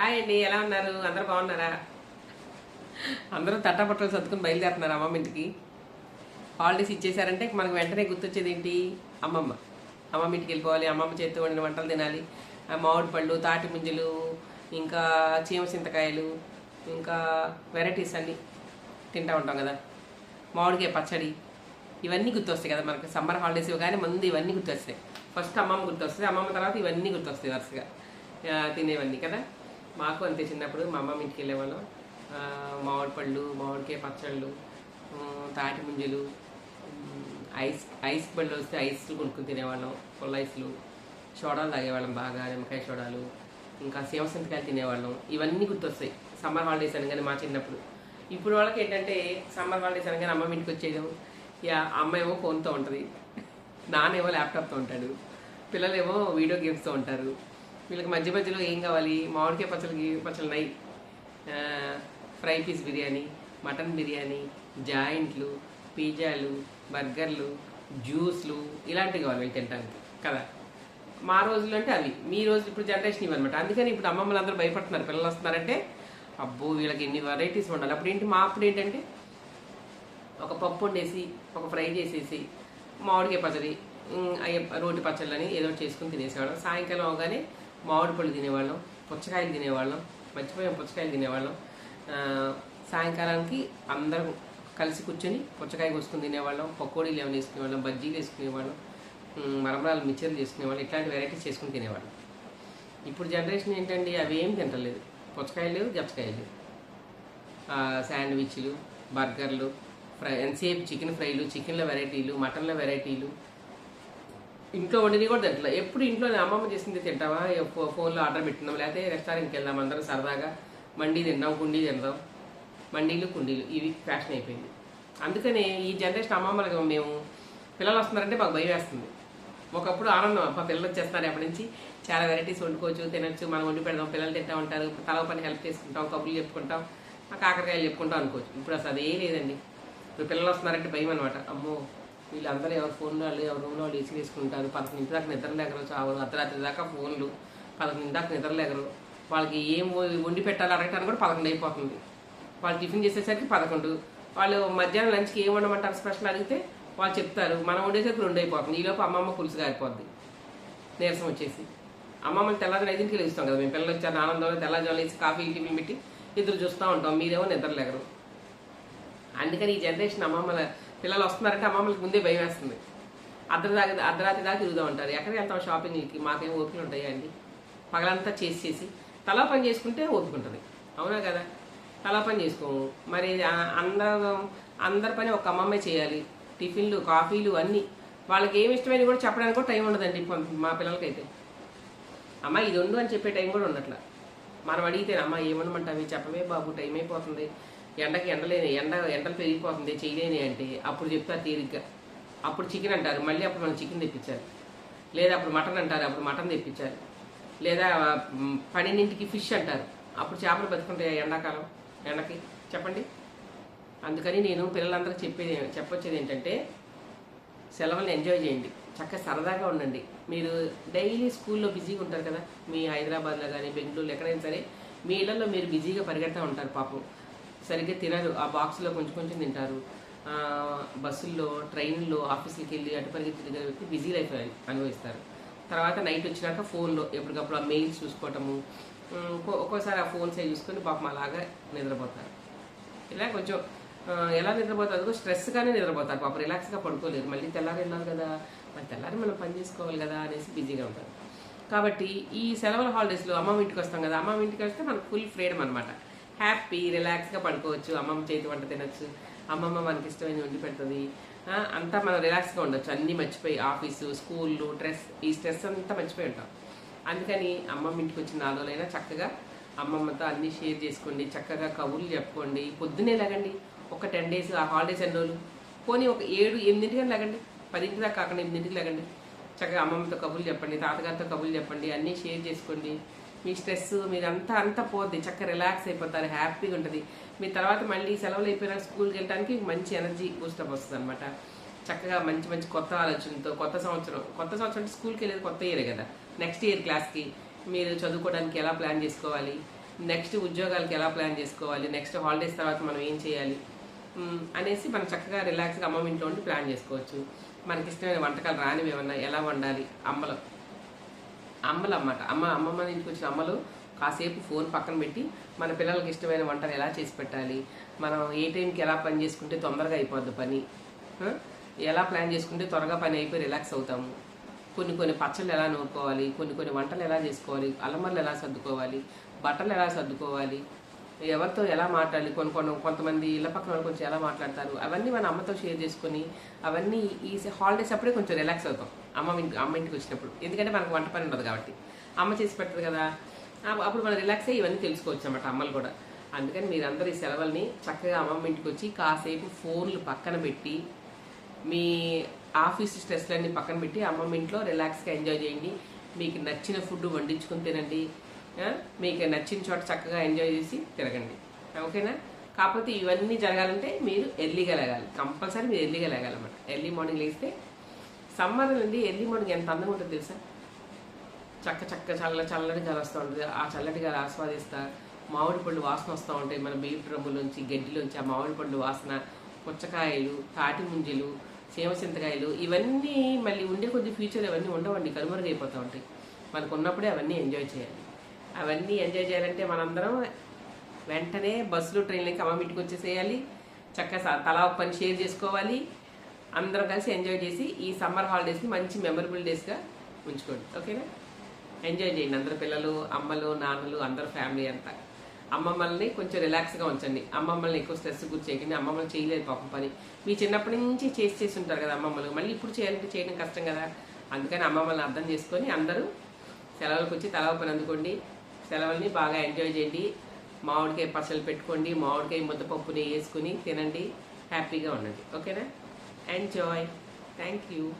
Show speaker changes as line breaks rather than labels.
Hi అండి ఎలా ఉన్నారు? అందరూ బాగున్నారా? అందరూ తట్టపట్టలు సర్దుకుని బయలుదేరుతున్నారు అమ్మమ్మ ఇంటికి. హాలిడేస్ ఇచ్చేసారంటే మనకు వెంటనే గుర్తొచ్చేది ఏంటి అమ్మమ్మ. అమ్మమ్మ ఇంటికి వెళ్ళిపోవాలి అమ్మమ్మ చేతితో వండిన వంటలు తినాలి. మామిడి పళ్ళు తాటి ముంజలు ఇంకా చీమ చింతకాయలు ఇంకా వెరైటీస్ అన్నీ తింటూ ఉంటాం కదా. మామిడికాయ పచ్చడి ఇవన్నీ గుర్తొస్తాయి కదా మనకి. సమ్మర్ హాలిడేస్ కానీ ముందు ఇవన్నీ గుర్తొస్తాయి. ఫస్ట్ అమ్మమ్మ గుర్తొస్తుంది అమ్మమ్మ తర్వాత ఇవన్నీ గుర్తొస్తాయి వరుసగా. తినేవన్నీ కదా? మాకు అంతే చిన్నప్పుడు మా అమ్మమ్మ ఇంటికి వెళ్ళేవాళ్ళం. మామిడి పళ్ళు మామిడికాయ పచ్చళ్ళు తాటి ముంజలు ఐస్ ఐస్ బళ్ళు వస్తే ఐస్లు కొనుక్కుని తినేవాళ్ళం పుల్ల ఐస్లు. సోడాలు తాగేవాళ్ళం బాగా నిమ్మకాయ సోడాలు ఇంకా సీమసింతకాయలు తినేవాళ్ళం. ఇవన్నీ గుర్తొస్తాయి. సమ్మర్ హాలిడేస్ అనగానే మా చిన్నప్పుడు. ఇప్పుడు వాళ్ళకి ఏంటంటే సమ్మర్ హాలిడేస్ అనగానే అమ్మ ఇంటికి వచ్చేయడం. ఇక అమ్మ ఏమో ఫోన్తో ఉంటుంది. నాన్నేమో ల్యాప్టాప్తో ఉంటాడు. పిల్లలేమో వీడియో గేమ్స్తో ఉంటారు. వీళ్ళకి మధ్య మధ్యలో ఏం కావాలి? మామిడికాయ పచ్చలు పచ్చళ్ళు నై fry piece biryani mutton biryani జాయింట్లు పిజ్జాలు బర్గర్లు జ్యూస్లు ఇలాంటివి కావాలి వీళ్ళు తినడానికి కదా? మా రోజులు అంటే అవి. మీ రోజు ఇప్పుడు జనరేషన్ ఇవన్నమాట అందుకని ఇప్పుడు అమ్మమ్మలు అందరూ భయపడుతున్నారు. పిల్లలు వస్తున్నారంటే అబ్బో వీళ్ళకి ఎన్ని వెరైటీస్ ఉండాలి అప్పుడు ఏంటి? మా అప్పుడు ఏంటంటే ఒక పప్పు వండేసి ఒక ఫ్రై చేసేసి మామిడికాయ పచ్చడి ఉమ్, రోటి పచ్చళ్ళని ఏదో ఒకటి చేసుకుని తినేసేవాడు సాయంకాలం అవగానే మామిడి పళ్ళు తినేవాళ్ళం పుచ్చకాయలు తినేవాళ్ళం మర్చిపోయాం పుచ్చకాయలు తినేవాళ్ళం. సాయంకాలానికి అందరం కలిసి కూర్చొని పుచ్చకాయ కోసుకుని తినేవాళ్ళం పకోడీలు ఏమైనా వేసుకునేవాళ్ళం బజ్జీలు వేసుకునేవాళ్ళం మరమరాలు మిక్చర్లు చేసుకునేవాళ్ళం ఇట్లాంటి వెరైటీస్ చేసుకుని తినేవాళ్ళం. ఇప్పుడు జనరేషన్ ఏంటండి అవి ఏం తింటలేదు. పుచ్చకాయలు లేవు జప్పకాయలు లేవు. శాండ్విచ్లు బర్గర్లు ఫ్రై ఎంతసేపు చికెన్ ఫ్రైలు చికెన్ల వెరైటీలు మటన్ల వెరైటీలు ఇంట్లో వండినవి కూడా తింటలే. ఎప్పుడు ఇంట్లో అమ్మమ్మ చేసింది తింటావా? ఫోన్లో ఆర్డర్ పెట్టినాం. లేకపోతే రెస్టారెంట్కి వెళ్దాం అందరం సరదాగా మండీ తిందాం కుండీ తిందాం. మండీలు కుండీలు. ఇవి ఫ్యాషన్ అయిపోయింది. అందుకనే ఈ జనరేషన్ అమ్మమ్మలకు మేము పిల్లలు వస్తున్నారంటే మాకు భయం వేస్తుంది. ఒకప్పుడు ఆనందం అబ్బా పిల్లలు వచ్చేస్తున్నారు ఎప్పటి నుంచి? చాలా వెరైటీస్ వండుకోవచ్చు తినచ్చు మనం వండి పెడదాం పిల్లలు తింటా ఉంటారు తల పని హెల్ప్ చేసుకుంటాం కబుర్లు చెప్పుకుంటాం ఆ కాకరకాయలు చెప్పుకుంటాం అనుకోవచ్చు. ఇప్పుడు అసలు అదే లేదండి. ఇప్పుడు పిల్లలు వస్తున్నారంటే భయం అనమాట అమ్మో వీళ్ళందరూ ఎవరు ఫోన్లో వాళ్ళు ఎవరి రూమ్లో వాళ్ళు ఏసీ వేసుకుంటారు పదకొండింటి దాకా నిద్ర లేగరు చావరు అర్ధరాత్రి దాకా ఫోన్లు పదకొండింటి దాకా నిద్రలేకరు వాళ్ళకి ఏం వండి పెట్టాలి అడగటానికి కూడా పదకొండు అయిపోతుంది. వాళ్ళు టిఫిన్ చేసేసరికి పదకొండు. వాళ్ళు మధ్యాహ్నం లంచ్కి ఏం వండమంటారు స్పెషల్ అడిగితే వాళ్ళు చెప్తారు మనం వండేసరికి రెండు అయిపోతుంది. ఈలోపు అమ్మమ్మ పులుసు కారిపోద్ది. నీరసం వచ్చేసి. అమ్మమ్మని తెల్లారి ఐదింటికి లేస్తాం కదా మేము. పిల్లలు వచ్చారు ఆనందంలో తెల్లజాలు వేసి కాఫీ టిఫిన్ పెట్టి ఇద్దరు చూస్తూ ఉంటాం. మీరేమో నిద్రలేగరు అందుకని ఈ జనరేషన్ అమ్మమ్మల పిల్లలు వస్తున్నారంటే అమ్మమ్మలకి ముందే భయం వేస్తుంది. అర్ధరాత్రి దాకా అర్ధరాత్రి దాకా తిరుగుతూ ఉంటారు. ఎక్కడికి వెళ్తాం షాపింగ్కి మాకేం ఓపికలు ఉంటాయా అండి? పగలంతా చేసి చేసి. తలా పని చేసుకుంటే ఓపిక ఉంటుంది. అవునా కదా? తలా పని చేసుకోము. మరి అందరం అందరి పని ఒక అమ్మమ్మే చేయాలి. టిఫిన్లు కాఫీలు అన్నీ. వాళ్ళకి ఏమి ఇష్టమైనవి కూడా చెప్పడానికి కూడా టైం ఉండదండి మా పిల్లలకైతే. అమ్మ ఇది ఉండు అని చెప్పే టైం కూడా ఉండట్లా. మనం అడిగితే అమ్మ ఏమనమంటావి? చెప్పవే బాబు టైం అయిపోతుంది. ఎండకి ఎండలేని ఎండ ఎండలు పెరిగిపోతుంది చేయలేని అంటే అప్పుడు చెప్తారు తీరిగ్గా. అప్పుడు చికెన్ అంటారు మళ్ళీ అప్పుడు మనం చికెన్ తెప్పించాలి. లేదా అప్పుడు మటన్ అంటారు అప్పుడు మటన్ తెప్పించాలి. లేదా పన్నెండింటికి ఫిష్ అంటారు. అప్పుడు చేపలు బతుకుంటాయి ఎండాకాలం ఎండకి? చెప్పండి. అందుకని నేను పిల్లలందరికీ చెప్పేది చెప్పొచ్చేది ఏంటంటే సెలవులను ఎంజాయ్ చేయండి. చక్కగా సరదాగా ఉండండి. మీరు డైలీ స్కూల్లో బిజీగా ఉంటారు కదా మీ హైదరాబాద్లో కానీ బెంగళూరులో ఎక్కడైనా సరే మీ ఇళ్ళలో మీరు బిజీగా పరిగెడతా ఉంటారు పాపం. సరిగ్గా తినరు. ఆ బాక్స్లో కొంచెం కొంచెం తింటారు. బస్సుల్లో ట్రైన్లో ఆఫీస్కి వెళ్ళి అటు తిరిగే వ్యక్తి బిజీ లైఫ్ అనుభవిస్తారు. తర్వాత నైట్ వచ్చినాక ఫోన్లో ఎప్పటికప్పుడు ఆ మెయిల్స్ చూసుకోవటము. ఒక్కోసారి ఆ ఫోన్స్ అవి చూసుకొని పాపం అలాగా నిద్రపోతారు. ఇలా కొంచెం ఎలా నిద్రపోతారు స్ట్రెస్గానే నిద్రపోతారు. పాపం రిలాక్స్గా పడుకోలేరు. మళ్ళీ తెల్లారి వెళ్ళాలి కదా. మరి తెల్లారి మనం పని చేసుకోవాలి కదా అనేసి బిజీగా ఉంటారు. కాబట్టి ఈ సెలవుల హాలిడేస్లో అమ్మమ్మ ఇంటికి వస్తాం కదా. అమ్మమ్మ ఇంటికి వస్తే మనకు ఫుల్ ఫ్రీడమ్ అనమాట హ్యాపీ రిలాక్స్గా పడుకోవచ్చు. అమ్మమ్మ చేతి వంట తినచ్చు. అమ్మమ్మ మనకి ఇష్టమైన వండి పెడుతుంది. అంతా మనం రిలాక్స్గా ఉండొచ్చు. అన్నీ మర్చిపోయి ఆఫీసు స్కూళ్ళు స్ట్రెస్ ఈ స్ట్రెస్ అంతా మర్చిపోయి ఉంటాం. అందుకని అమ్మమ్మ ఇంటికి వచ్చిన నాలుగులైనా చక్కగా అమ్మమ్మతో అన్నీ షేర్ చేసుకోండి. చక్కగా కబుర్లు చెప్పుకోండి. పొద్దునే లేగండి. ఒక టెన్ డేస్ ఆ హాలిడేస్ ఎన్ని రోజులు? పోనీ ఒక ఏడు ఎనిమిదింటికి లేగండి. పదింటి దాకా కాకుండా ఎనిమిదింటికి లేగండి. చక్కగా అమ్మమ్మతో కబుర్లు చెప్పండి తాతగారితో కబుర్లు చెప్పండి అన్నీ షేర్ చేసుకోండి. మీ స్ట్రెస్ మీరంతా అంతా అంతా పోద్ది. చక్కగా రిలాక్స్ అయిపోతారు హ్యాపీగా ఉంటుంది. మీ తర్వాత మళ్ళీ సెలవులు అయిపోయినా స్కూల్కి వెళ్ళడానికి మంచి ఎనర్జీ బూస్టప్ వస్తుంది అనమాట చక్కగా మంచి మంచి కొత్త ఆలోచనతో కొత్త సంవత్సరం. కొత్త సంవత్సరం అంటే స్కూల్కి వెళ్ళేది కొత్త ఇయర్ కదా. నెక్స్ట్ ఇయర్ క్లాస్కి మీరు చదువుకోవడానికి ఎలా ప్లాన్ చేసుకోవాలి? నెక్స్ట్ ఉద్యోగాలకి ఎలా ప్లాన్ చేసుకోవాలి? నెక్స్ట్ హాలిడేస్ తర్వాత మనం ఏం చేయాలి? అనేసి మనం చక్కగా రిలాక్స్గా అమ్మ ఇంట్లో ఉండి ప్లాన్ చేసుకోవచ్చు. మనకి ఇష్టమైన వంటకాలు రానివి ఏమన్నా ఎలా వండాలి? అమ్మలో. అమ్మలు అన్నమాట అమ్మ అమ్మమ్మ ఇంటికి వచ్చిన అమ్మలు కాసేపు ఫోన్ పక్కన పెట్టి మన పిల్లలకి ఇష్టమైన వంటలు ఎలా చేసి పెట్టాలి? మనం ఏ టైంకి ఎలా పని చేసుకుంటే తొందరగా అయిపోద్ది పని? ఎలా ప్లాన్ చేసుకుంటే త్వరగా పని అయిపోయి రిలాక్స్ అవుతాము? కొన్ని కొన్ని పచ్చళ్ళు ఎలా నూరుకోవాలి? కొన్ని కొన్ని వంటలు ఎలా చేసుకోవాలి? అలమర్లు ఎలా సర్దుకోవాలి? బట్టలు ఎలా సర్దుకోవాలి? ఎవరితో ఎలా మాట్లాడాలి? కొన్ని కొన్ని కొంతమంది ఇళ్ళ పక్కన వాళ్ళు కొంచెం ఎలా మాట్లాడతారు? అవన్నీ మన అమ్మతో షేర్ చేసుకొని అవన్నీ ఈ హాలిడేస్ అప్పుడే కొంచెం రిలాక్స్ అవుతాం. అమ్మ అమ్మ ఇంటికి వచ్చినప్పుడు. ఎందుకంటే మనకు వంట పని ఉండదు కాబట్టి. అమ్మ చేసి పెడుతుంది కదా. అప్పుడు మనం రిలాక్స్ అయ్యి ఇవన్నీ తెలుసుకోవచ్చు అన్నమాట అమ్మలు కూడా. అందుకని మీరందరూ ఈ సెలవుల్ని చక్కగా అమ్మమ్మ ఇంటికి వచ్చి కాసేపు ఫోన్లు పక్కన పెట్టి మీ ఆఫీస్ స్ట్రెస్లన్నీ పక్కన పెట్టి అమ్మమ్మ ఇంట్లో రిలాక్స్గా ఎంజాయ్ చేయండి. మీకు నచ్చిన ఫుడ్ వండించుకుని తినండి. మీకు నచ్చిన చోట చక్కగా ఎంజాయ్ చేసి తిరగండి. ఓకేనా? కాకపోతే ఇవన్నీ జరగాలంటే మీరు ఎర్లీగా లేగాలి. కంపల్సరీ మీరు ఎర్లీగా లేగాలన్నమాట. ఎర్లీ మార్నింగ్ లేస్తే సమ్మర్ నుండి ఎర్లీ మార్నింగ్ ఎంత అందంగా ఉంటుంది తెలుసా? చక్క చక్క చల్ల చల్లటి గాలి వస్తూ ఉంటుంది. ఆ చల్లటి గాలి ఆస్వాదిస్తా మామిడి పళ్ళు వాసన వస్తూ ఉంటాయి. మన బీట్ డ్రమ్ములోంచి గడ్డిలోంచి ఆ మామిడి పళ్ళు వాసన పుచ్చకాయలు తాటి ముంజలు సేమ చింతకాయలు ఇవన్నీ మళ్ళీ ఉండే కొద్ది ఫ్యూచర్ అవన్నీ ఉండవండి. కనుమరుగైపోతూ ఉంటాయి. మనకు ఉన్నప్పుడే అవన్నీ ఎంజాయ్ చేయాలి. అవన్నీ ఎంజాయ్ చేయాలంటే మనందరం వెంటనే బస్సులు ట్రైన్లకి అమ్మ ఇంటికి వచ్చేసేయాలి చక్కగా తలా పని షేర్ చేసుకోవాలి. అందరం కలిసి ఎంజాయ్ చేసి ఈ సమ్మర్ హాలిడేస్ని మంచి మెమరబుల్ డేస్గా ఉంచుకోండి. ఓకేనా? ఎంజాయ్ చేయండి. అందరు పిల్లలు అమ్మలు నాన్నలు అందరు ఫ్యామిలీ అంతా. అమ్మమ్మల్ని కొంచెం రిలాక్స్గా ఉంచండి. అమ్మమ్మల్ని ఎక్కువ స్ట్రెస్ గురి చేయకండి. అమ్మమ్మలు చేయలేదు పాపం పని. మీ చిన్నప్పటి నుంచి చేసి చేసి ఉంటారు కదా అమ్మమ్మలు. మళ్ళీ ఇప్పుడు చేయాలంటే చేయడం కష్టం కదా. అందుకని అమ్మమ్మల్ని అర్థం చేసుకొని అందరూ సెలవులకు వచ్చి తలవ పని అందుకోండి. సెలవుల్ని బాగా ఎంజాయ్ చేయండి. మామిడికాయ పచ్చళ్ళు పెట్టుకోండి. మామిడికాయ ముద్దపప్పుని వేసుకుని తినండి. హ్యాపీగా ఉండండి. ఓకేనా? Enjoy. Thank you.